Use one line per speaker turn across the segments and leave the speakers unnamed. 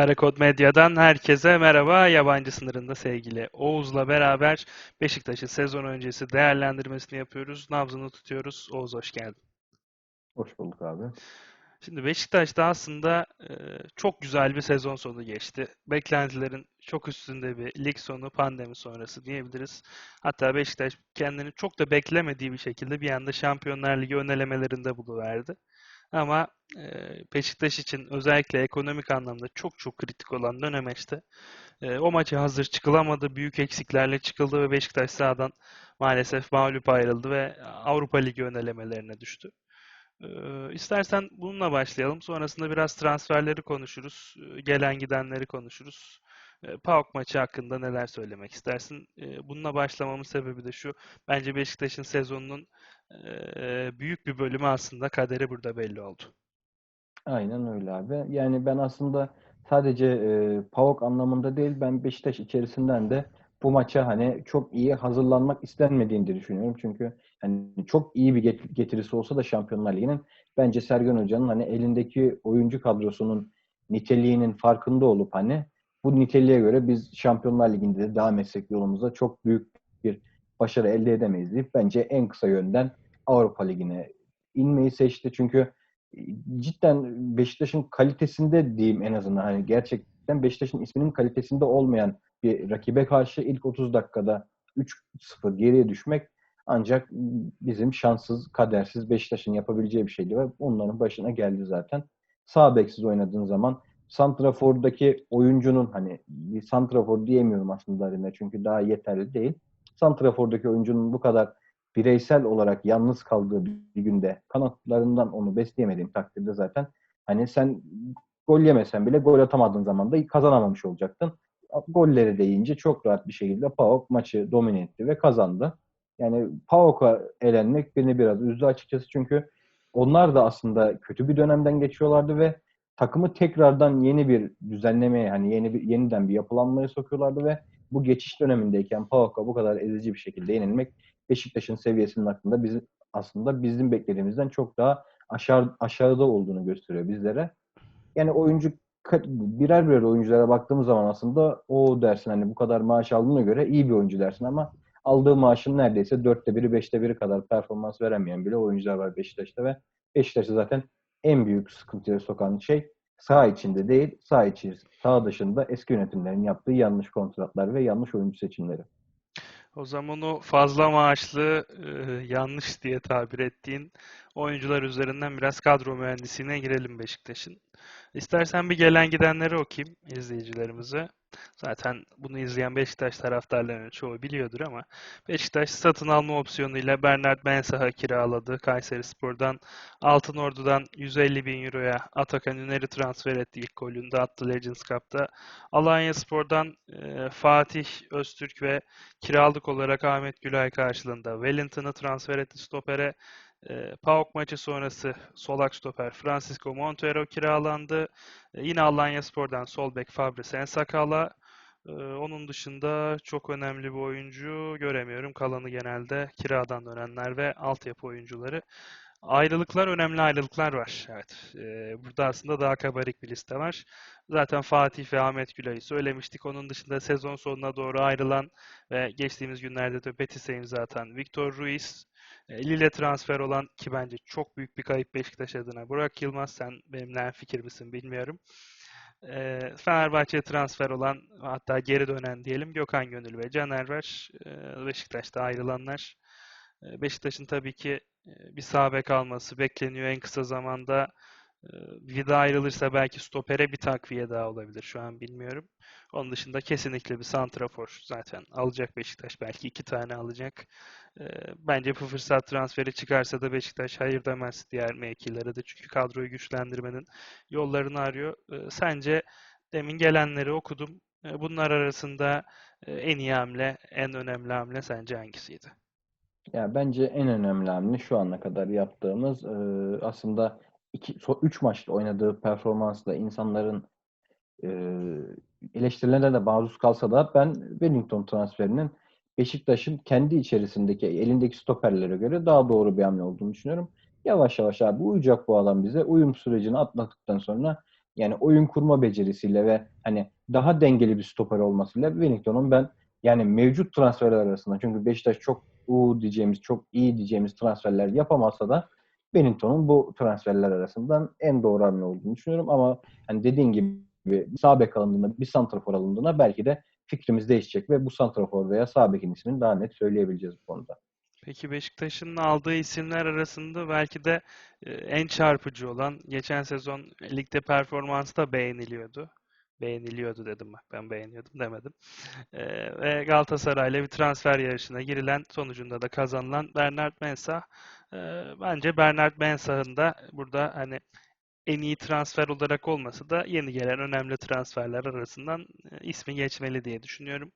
Karakod Medya'dan herkese merhaba. Yabancı sınırında sevgili Oğuz'la beraber Beşiktaş'ın sezon öncesi değerlendirmesini yapıyoruz. Nabzını tutuyoruz. Oğuz hoş geldin.
Hoş bulduk abi.
Şimdi Beşiktaş'ta aslında e, çok güzel bir sezon sonu geçti. Beklentilerin çok üstünde bir lig sonu pandemi sonrası diyebiliriz. Hatta Beşiktaş kendini çok da beklemediği bir şekilde bir anda Şampiyonlar Ligi önelemelerinde buluverdi. Ama Beşiktaş için özellikle ekonomik anlamda çok çok kritik olan dönemeçte e, o maça hazır çıkılamadı. Büyük eksiklerle çıkıldı ve Beşiktaş sahadan maalesef mağlup ayrıldı ve Avrupa Ligi önelemelerine düştü. İstersen bununla başlayalım. Sonrasında biraz transferleri konuşuruz. Gelen gidenleri konuşuruz. PAOK maçı hakkında neler söylemek istersin? Bununla başlamamın sebebi de şu. Bence Beşiktaş'ın sezonunun büyük bir bölümü aslında kaderi burada belli oldu.
Aynen öyle abi. Yani ben aslında sadece e, PAOK anlamında değil ben Beşiktaş içerisinden de bu maça hani çok iyi hazırlanmak istenmediğini de düşünüyorum. Çünkü hani çok iyi bir getirisi olsa da Şampiyonlar Ligi'nin bence Sergen Hoca'nın hani elindeki oyuncu kadrosunun niteliğinin farkında olup hani bu niteliğe göre biz Şampiyonlar Ligi'nde de devam etsek yolumuzda çok büyük bir başarı elde edemeyiz deyip bence en kısa yönden Avrupa Ligi'ne inmeyi seçti. Çünkü e, cidden Beşiktaş'ın kalitesinde diyeyim en azından hani gerçekten Beşiktaş'ın isminin kalitesinde olmayan bir rakibe karşı ilk 30 dakikada 3-0 geriye düşmek ancak bizim şanssız, kadersiz Beşiktaş'ın yapabileceği bir şeydi ve onların başına geldi zaten. Sağ beksiz oynadığın zaman Santrafor'daki oyuncunun hani bir Santrafor diyemiyorum aslında Arina çünkü daha yeterli değil. Santrafor'daki oyuncunun bu kadar bireysel olarak yalnız kaldığı bir günde kanatlarından onu besleyemediğim takdirde zaten hani sen gol yemesen bile gol atamadığın zaman da kazanamamış olacaktın. Golleri de yiyince çok rahat bir şekilde PAOK maçı domine etti ve kazandı. Yani PAOK'a elenmek beni biraz üzdü açıkçası çünkü onlar da aslında kötü bir dönemden geçiyorlardı ve takımı tekrardan yeni bir düzenlemeye hani yeni bir yeniden bir yapılanmaya sokuyorlardı ve bu geçiş dönemindeyken PAOK'a bu kadar ezici bir şekilde yenilmek Beşiktaş'ın seviyesinin hakkında bizim aslında bizim beklediğimizden çok daha aşağı aşağıda olduğunu gösteriyor bizlere. Yani oyuncu birer birer oyunculara baktığımız zaman aslında o dersin hani bu kadar maaş aldığına göre iyi bir oyuncu dersin ama aldığı maaşın neredeyse dörtte biri, beşte biri kadar performans veremeyen bile oyuncular var Beşiktaş'ta ve Beşiktaş'ta zaten en büyük sıkıntıya sokan şey sağ içinde değil, sağ içi, sağ dışında eski yönetimlerin yaptığı yanlış kontratlar ve yanlış oyuncu seçimleri.
O zaman o fazla maaşlı e, yanlış diye tabir ettiğin oyuncular üzerinden biraz kadro mühendisliğine girelim Beşiktaş'ın. İstersen bir gelen gidenleri okuyayım izleyicilerimize. Zaten bunu izleyen Beşiktaş taraftarlarının çoğu biliyordur ama Beşiktaş satın alma opsiyonuyla Bernard Mensah'ı kiraladı. Kayseri Spor'dan Altın Ordu'dan 150 bin euroya Atakan Üner'i transfer etti ilk golünde attı Legends Cup'ta. Alanya Spor'dan e, Fatih Öztürk ve kiralık olarak Ahmet Gülay karşılığında Wellington'ı transfer etti stopere. E, PAOK maçı sonrası solak stoper Francisco Montero kiralandı. E, yine Alanya Spor'dan sol bek Fabrice Ensakala. E, onun dışında çok önemli bir oyuncu göremiyorum. Kalanı genelde kiradan dönenler ve altyapı oyuncuları. Ayrılıklar, önemli ayrılıklar var. Evet. E, burada aslında daha kabarik bir liste var. Zaten Fatih ve Ahmet Gülay'ı söylemiştik. Onun dışında sezon sonuna doğru ayrılan ve geçtiğimiz günlerde de Betis'e imza atan Victor Ruiz, Lille transfer olan ki bence çok büyük bir kayıp Beşiktaş adına. Burak Yılmaz sen benimle fikir misin bilmiyorum. E, transfer olan hatta geri dönen diyelim Gökhan Gönül ve Caner var. E, Beşiktaş'ta ayrılanlar. E, Beşiktaş'ın tabii ki e, bir sağ bek alması bekleniyor en kısa zamanda. Vida ayrılırsa belki stopere bir takviye daha olabilir. Şu an bilmiyorum. Onun dışında kesinlikle bir santrafor zaten alacak Beşiktaş. Belki iki tane alacak. Bence bu fırsat transferi çıkarsa da Beşiktaş hayır demez diğer mevkilere de. Çünkü kadroyu güçlendirmenin yollarını arıyor. Sence demin gelenleri okudum. Bunlar arasında en iyi hamle, en önemli hamle sence hangisiydi?
Ya bence en önemli hamle şu ana kadar yaptığımız aslında iki, üç maçta oynadığı performansla insanların e, eleştirilerine de maruz kalsa da ben Wellington transferinin Beşiktaş'ın kendi içerisindeki elindeki stoperlere göre daha doğru bir hamle olduğunu düşünüyorum. Yavaş yavaş abi uyacak bu adam bize. Uyum sürecini atlattıktan sonra yani oyun kurma becerisiyle ve hani daha dengeli bir stoper olmasıyla Wellington'un ben yani mevcut transferler arasında çünkü Beşiktaş çok u diyeceğimiz, çok iyi diyeceğimiz transferler yapamazsa da Wellington'un bu transferler arasından en doğru hamle olduğunu düşünüyorum ama hani dediğin gibi sağ bek alındığında, bir santrafor alındığında belki de fikrimiz değişecek ve bu santrafor veya sağ bekin ismini daha net söyleyebileceğiz bu konuda.
Peki Beşiktaş'ın aldığı isimler arasında belki de e, en çarpıcı olan geçen sezon ligde performansı da beğeniliyordu. Beğeniliyordu dedim bak ben beğeniyordum demedim. E, ve Galatasaray'la bir transfer yarışına girilen sonucunda da kazanılan Bernard Mensah. Ee, bence Bernard Mensah'ın da burada hani en iyi transfer olarak olmasa da yeni gelen önemli transferler arasından e, ismi geçmeli diye düşünüyorum.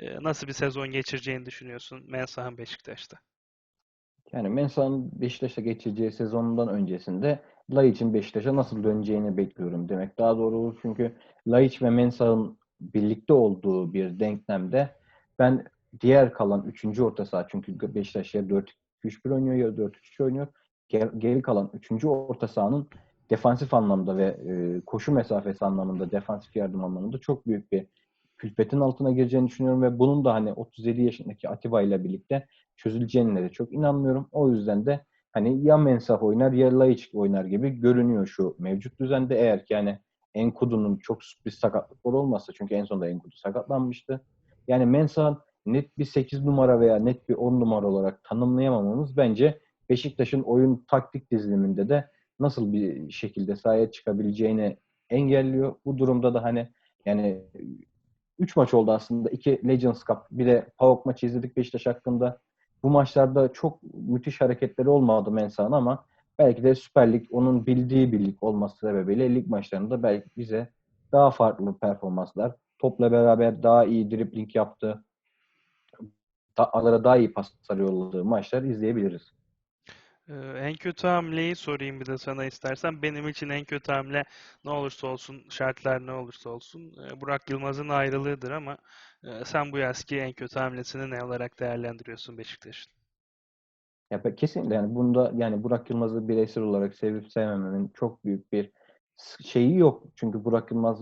Ee, nasıl bir sezon geçireceğini düşünüyorsun Mensah'ın Beşiktaş'ta?
Yani Mensah'ın Beşiktaş'ta geçireceği sezonundan öncesinde Laiç'in Beşiktaş'a nasıl döneceğini bekliyorum demek daha doğru olur. Çünkü Laiç ve Mensah'ın birlikte olduğu bir denklemde ben diğer kalan 3. orta saha çünkü Beşiktaş'a 4 3-1 oynuyor ya 4-3 oynuyor. Geri kalan 3. orta sahanın defansif anlamda ve e, koşu mesafesi anlamında, defansif yardım anlamında çok büyük bir külfetin altına gireceğini düşünüyorum ve bunun da hani 37 yaşındaki Atiba ile birlikte çözüleceğine de çok inanmıyorum. O yüzden de hani ya Mensah oynar ya Laiçik oynar gibi görünüyor şu mevcut düzende eğer ki yani Enkudu'nun çok sürpriz sakatlıkları olmazsa çünkü en sonunda Enkudu sakatlanmıştı. Yani Mensah'ın net bir 8 numara veya net bir 10 numara olarak tanımlayamamamız bence Beşiktaş'ın oyun taktik diziliminde de nasıl bir şekilde sahaya çıkabileceğini engelliyor. Bu durumda da hani yani 3 maç oldu aslında. 2 Legends Cup bir de PAOK maçı izledik Beşiktaş hakkında. Bu maçlarda çok müthiş hareketleri olmadı Mensah'ın ama belki de Süper Lig onun bildiği bir lig olması sebebiyle lig maçlarında belki bize daha farklı performanslar, topla beraber daha iyi dribling yaptığı, da, daha iyi paslar yolladığı maçlar izleyebiliriz.
Ee, en kötü hamleyi sorayım bir de sana istersen. Benim için en kötü hamle ne olursa olsun, şartlar ne olursa olsun e, Burak Yılmaz'ın ayrılığıdır ama e, sen bu yazki en kötü hamlesini ne olarak değerlendiriyorsun Beşiktaş'ın?
Ya kesinlikle yani bunda yani Burak Yılmaz'ı bireysel olarak sevip sevmemenin çok büyük bir şeyi yok. Çünkü Burak Yılmaz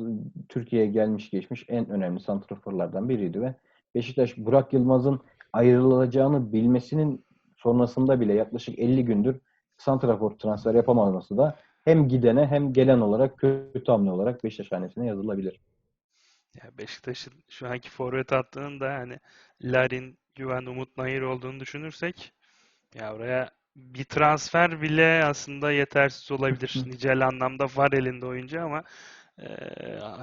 Türkiye'ye gelmiş geçmiş en önemli santraforlardan biriydi ve Beşiktaş Burak Yılmaz'ın ayrılacağını bilmesinin sonrasında bile yaklaşık 50 gündür santrafor transfer yapamaması da hem gidene hem gelen olarak kötü hamle olarak Beşiktaş hanesine yazılabilir.
Ya Beşiktaş'ın şu anki forvet hattının da hani Larin, Güven, Umut Nayır olduğunu düşünürsek ya oraya bir transfer bile aslında yetersiz olabilir. Nicel anlamda var elinde oyuncu ama e,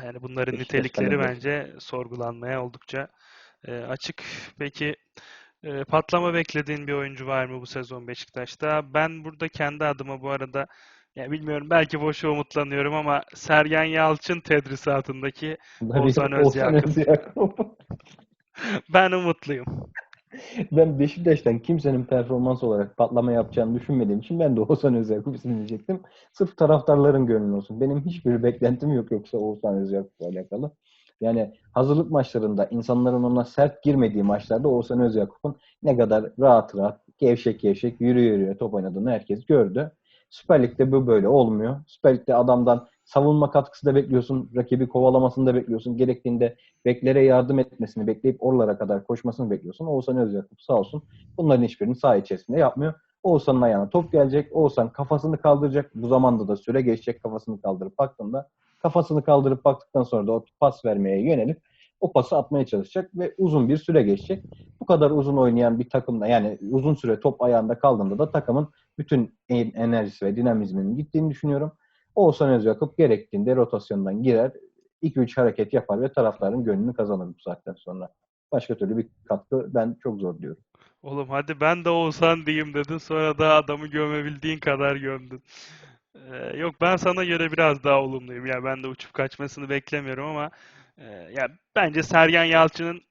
yani bunların Beşiktaş nitelikleri bence sorgulanmaya oldukça e, açık. Peki e, patlama beklediğin bir oyuncu var mı bu sezon Beşiktaş'ta? Ben burada kendi adıma bu arada ya bilmiyorum belki boşa umutlanıyorum ama Sergen Yalçın tedrisatındaki Oğuzhan Özyakup. ben umutluyum.
Ben Beşiktaş'tan kimsenin performans olarak patlama yapacağını düşünmediğim için ben de Oğuzhan Özyakup ismini diyecektim. Sırf taraftarların gönlü olsun. Benim hiçbir beklentim yok yoksa Oğuzhan Özyakup'la alakalı. Yani hazırlık maçlarında insanların ona sert girmediği maçlarda Oğuzhan Özyakup'un ne kadar rahat rahat, gevşek gevşek yürü yürüye top oynadığını herkes gördü. Süper Lig'de bu böyle olmuyor. Süper Lig'de adamdan savunma katkısı da bekliyorsun, rakibi kovalamasını da bekliyorsun. Gerektiğinde beklere yardım etmesini bekleyip oralara kadar koşmasını bekliyorsun. Oğuzhan Özyakup sağ olsun bunların hiçbirini saha içerisinde yapmıyor. Oğuzhan'ın ayağına top gelecek. Oğuzhan kafasını kaldıracak. Bu zamanda da süre geçecek kafasını kaldırıp baktığında kafasını kaldırıp baktıktan sonra da o pas vermeye yönelip o pası atmaya çalışacak ve uzun bir süre geçecek. Bu kadar uzun oynayan bir takımda yani uzun süre top ayağında kaldığında da takımın bütün enerjisi ve dinamizminin gittiğini düşünüyorum. Oğuzhan Özyakup gerektiğinde rotasyondan girer, 2-3 hareket yapar ve taraftarın gönlünü kazanır bu saatten sonra. Başka türlü bir katkı ben çok zor diyorum.
Oğlum hadi ben de Oğuzhan diyeyim dedin sonra da adamı gömebildiğin kadar gömdün. Ee, yok ben sana göre biraz daha olumluyum. Ya ben de uçup kaçmasını beklemiyorum ama e, ya bence Sergen Yalçın'ın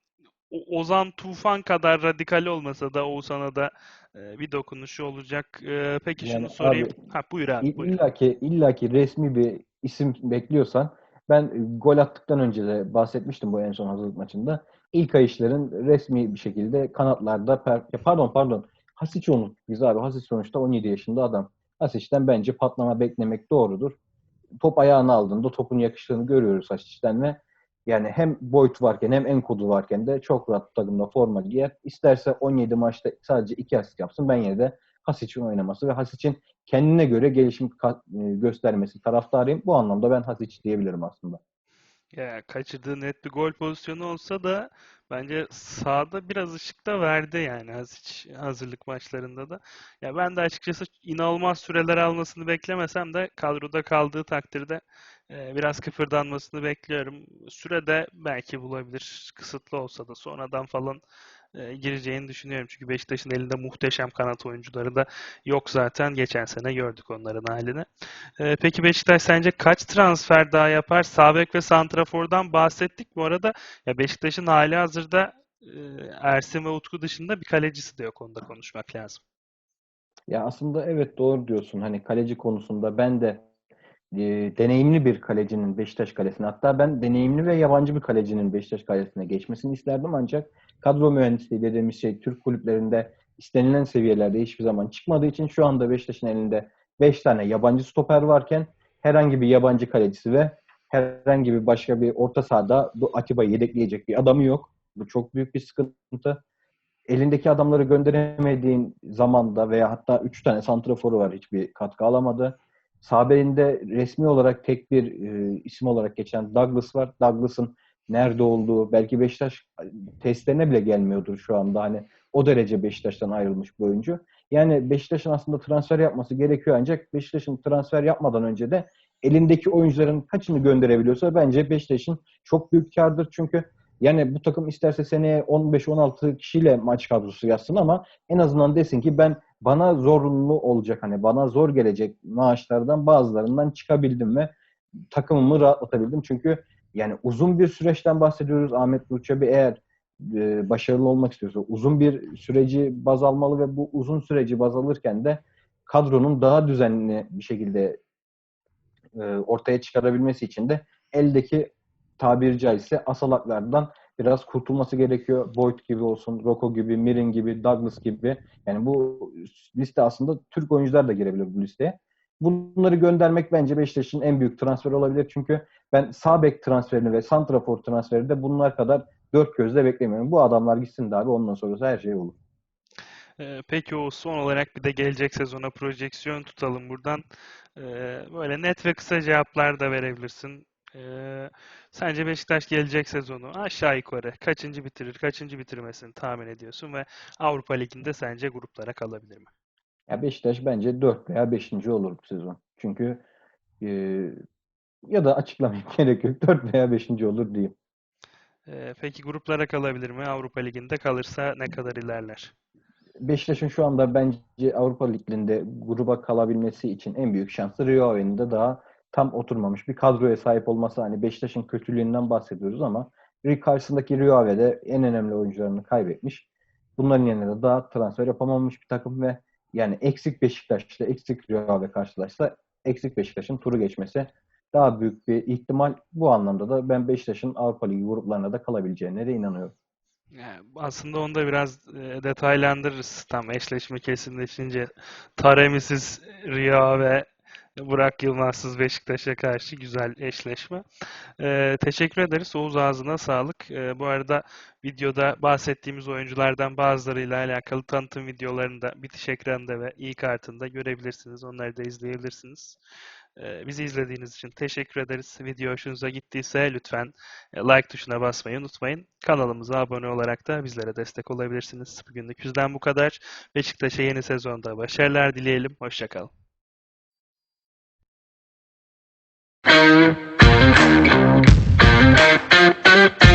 Ozan Tufan kadar radikal olmasa da Oğuzhan'a da bir dokunuşu olacak. E, peki yani şunu sorayım. Abi, ha buyur abi. Buyur.
İlla ki, illa ki resmi bir isim bekliyorsan ben gol attıktan önce de bahsetmiştim bu en son hazırlık maçında. İlk ayışların resmi bir şekilde kanatlarda per, pardon pardon Hasic unuttuk biz abi. Hasic sonuçta 17 yaşında adam. Asic'ten bence patlama beklemek doğrudur. top ayağına aldığında topun yakıştığını görüyoruz Hasic'ten ve yani hem Boyd varken hem Enkudu varken de çok rahat takımda forma giyer. İsterse 17 maçta sadece 2 asist yapsın. Ben yine de Hasic'in oynaması ve Hasic'in kendine göre gelişim e, göstermesi taraftarıyım. Bu anlamda ben Hasic diyebilirim aslında.
Ya kaçırdığı net bir gol pozisyonu olsa da bence sahada biraz ışık da verdi yani Hasic hazırlık maçlarında da. Ya ben de açıkçası inanılmaz süreler almasını beklemesem de kadroda kaldığı takdirde biraz kıpırdanmasını bekliyorum. Sürede belki bulabilir. Kısıtlı olsa da sonradan falan e, gireceğini düşünüyorum. Çünkü Beşiktaş'ın elinde muhteşem kanat oyuncuları da yok zaten. Geçen sene gördük onların halini. Ee, peki Beşiktaş sence kaç transfer daha yapar? Sağ bek ve santrafordan bahsettik. Bu arada ya Beşiktaş'ın hali hazırda e, Ersin ve Utku dışında bir kalecisi de yok. Onu da konuşmak lazım.
Ya aslında evet doğru diyorsun. Hani kaleci konusunda ben de e, deneyimli bir kalecinin Beşiktaş kalesine hatta ben deneyimli ve yabancı bir kalecinin Beşiktaş kalesine geçmesini isterdim ancak kadro mühendisliği dediğimiz şey Türk kulüplerinde istenilen seviyelerde hiçbir zaman çıkmadığı için şu anda Beşiktaş'ın elinde 5 tane yabancı stoper varken herhangi bir yabancı kalecisi ve herhangi bir başka bir orta sahada bu Atiba'yı yedekleyecek bir adamı yok. Bu çok büyük bir sıkıntı. Elindeki adamları gönderemediğin zamanda veya hatta 3 tane santraforu var hiçbir katkı alamadı. Sağ belinde resmi olarak tek bir e, isim olarak geçen Douglas var. Douglas'ın nerede olduğu belki Beşiktaş testlerine bile gelmiyordur şu anda. Hani o derece Beşiktaş'tan ayrılmış bir oyuncu. Yani Beşiktaş'ın aslında transfer yapması gerekiyor ancak Beşiktaş'ın transfer yapmadan önce de elindeki oyuncuların kaçını gönderebiliyorsa bence Beşiktaş'ın çok büyük kardır. Çünkü yani bu takım isterse seneye 15-16 kişiyle maç kadrosu yazsın ama en azından desin ki ben bana zorunlu olacak hani bana zor gelecek maaşlardan bazılarından çıkabildim ve takımımı rahatlatabildim. Çünkü yani uzun bir süreçten bahsediyoruz. Ahmet Burçabi eğer e, başarılı olmak istiyorsa uzun bir süreci baz almalı ve bu uzun süreci baz alırken de kadronun daha düzenli bir şekilde e, ortaya çıkarabilmesi için de eldeki tabiri caizse asalaklardan biraz kurtulması gerekiyor. Boyd gibi olsun, Rocco gibi, Mirin gibi, Douglas gibi. Yani bu liste aslında Türk oyuncular da girebilir bu listeye. Bunları göndermek bence Beşiktaş'ın en büyük transferi olabilir. Çünkü ben sağ bek transferini ve santrafor transferi de bunlar kadar dört gözle beklemiyorum. Bu adamlar gitsin de abi ondan sonrası her şey olur.
Ee, peki o son olarak bir de gelecek sezona projeksiyon tutalım buradan. Ee, böyle net ve kısa cevaplar da verebilirsin. Ee, sence Beşiktaş gelecek sezonu aşağı yukarı kaçıncı bitirir, kaçıncı bitirmesini tahmin ediyorsun ve Avrupa Ligi'nde sence gruplara kalabilir mi?
Ya Beşiktaş bence 4 veya 5. olur bu sezon. Çünkü e, ya da açıklamaya gerek yok. 4 veya 5. olur diyeyim.
Ee, peki gruplara kalabilir mi? Avrupa Ligi'nde kalırsa ne kadar ilerler?
Beşiktaş'ın şu anda bence Avrupa Ligi'nde gruba kalabilmesi için en büyük şansı Rio Ave'nin daha tam oturmamış bir kadroya sahip olması. Hani Beşiktaş'ın kötülüğünden bahsediyoruz ama karşısındaki Rio Ave'de en önemli oyuncularını kaybetmiş. Bunların yanında daha transfer yapamamış bir takım ve yani eksik Beşiktaş'la eksik Rio karşılaşsa eksik Beşiktaş'ın turu geçmesi daha büyük bir ihtimal. Bu anlamda da ben Beşiktaş'ın Avrupa Ligi gruplarına da kalabileceğine de inanıyorum.
Yani aslında onu da biraz e, detaylandırırız tam eşleşme kesinleşince. Taremi'siz Ria ve Burak Yılmazsız Beşiktaş'a karşı güzel eşleşme. Ee, teşekkür ederiz. Oğuz ağzına sağlık. Ee, bu arada videoda bahsettiğimiz oyunculardan bazılarıyla alakalı tanıtım videolarını da bitiş ekranında ve i kartında görebilirsiniz. Onları da izleyebilirsiniz. Ee, bizi izlediğiniz için teşekkür ederiz. Video hoşunuza gittiyse lütfen e, like tuşuna basmayı unutmayın. Kanalımıza abone olarak da bizlere destek olabilirsiniz. Bugünlük bizden bu kadar. Beşiktaş'a yeni sezonda başarılar dileyelim. Hoşçakalın. Thank you.